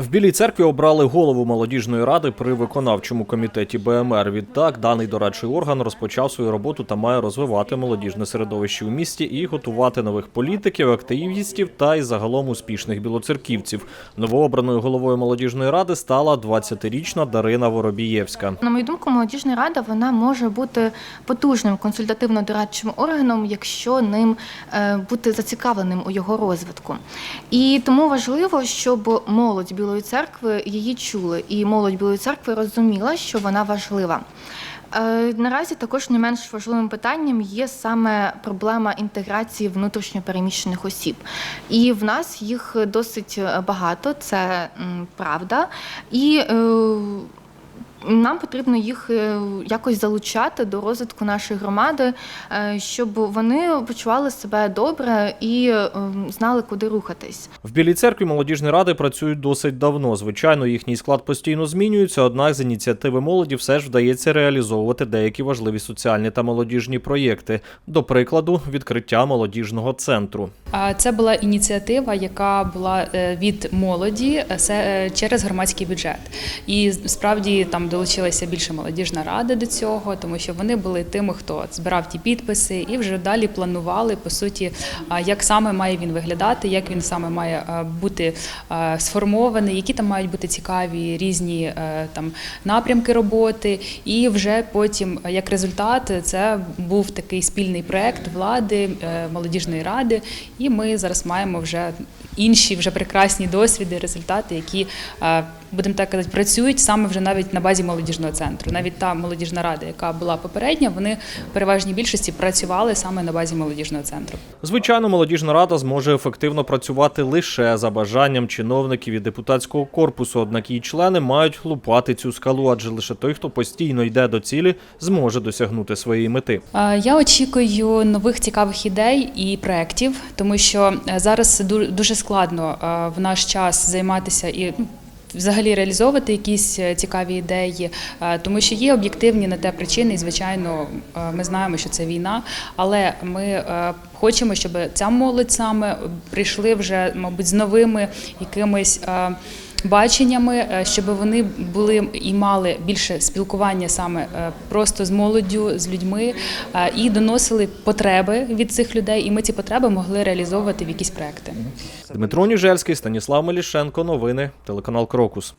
В Білій церкві обрали голову молодіжної ради при виконавчому комітеті БМР. Відтак даний дорадчий орган розпочав свою роботу та має розвивати молодіжне середовище у місті і готувати нових політиків, активістів та й загалом успішних білоцерківців. Новообраною головою молодіжної ради стала 20-річна Дарина Воробієвська. На мою думку, молодіжна рада вона може бути потужним консультативно-дорадчим органом, якщо ним е, бути зацікавленим у його розвитку. І тому важливо, щоб молодь Білої церкви її чули, і молодь Білої церкви розуміла, що вона важлива. Е, Наразі також не менш важливим питанням є саме проблема інтеграції внутрішньопереміщених осіб. І в нас їх досить багато, це правда. І е, нам потрібно їх е, якось залучати до розвитку нашої громади, е, щоб вони почували себе добре і е, знали, куди рухатись. В Білій церкві молодіжні ради працюють досить давно. Звичайно, їхній склад постійно змінюється, однак з ініціативи молоді все ж вдається реалізовувати деякі важливі соціальні та молодіжні проєкти. До прикладу, відкриття молодіжного центру. А Це була ініціатива, яка була від молоді через громадський бюджет. І справді там долучилася більше молодіжна рада до цього, тому що вони були тими, хто збирав ті підписи, і вже далі планували по суті, як саме має він виглядати, як він саме має бути сформований, які там мають бути цікаві різні е, там напрямки роботи. І вже потім, як результат, це був такий спільний проект влади, е, молодіжної ради. І ми зараз маємо вже інші вже прекрасні досвіди, результати, які е, будемо так казати, працюють саме вже навіть на базі молодіжного центру. Навіть та молодіжна рада, яка була попередня, вони в переважній більшості працювали саме на базі молодіжного центру. Звичайно, молодіжна рада зможе ефективно працювати лише за бажанням чиновників і депутатського корпусу. Однак її члени мають лупати цю скалу, адже лише той, хто постійно йде до цілі, зможе досягнути своєї мети. Е, Я очікую нових цікавих ідей і проєктів, тому що е, зараз ду- дуже складно е, в наш час займатися і. ну, Взагалі реалізовувати якісь е, цікаві ідеї, е, тому що є об'єктивні на те причини, і звичайно, ми знаємо, що це війна, але ми хочемо, щоб ця молодь саме прийшли вже, мабуть, з новими якимись. Баченнями, е, щоб вони були і мали більше спілкування саме е, просто з молоддю, з людьми е, і доносили потреби від цих людей, і ми ці потреби могли реалізовувати в якісь проекти. Дмитро Ніжельський, Станіслав Мелішенко. Новини. Телеканал Крокус.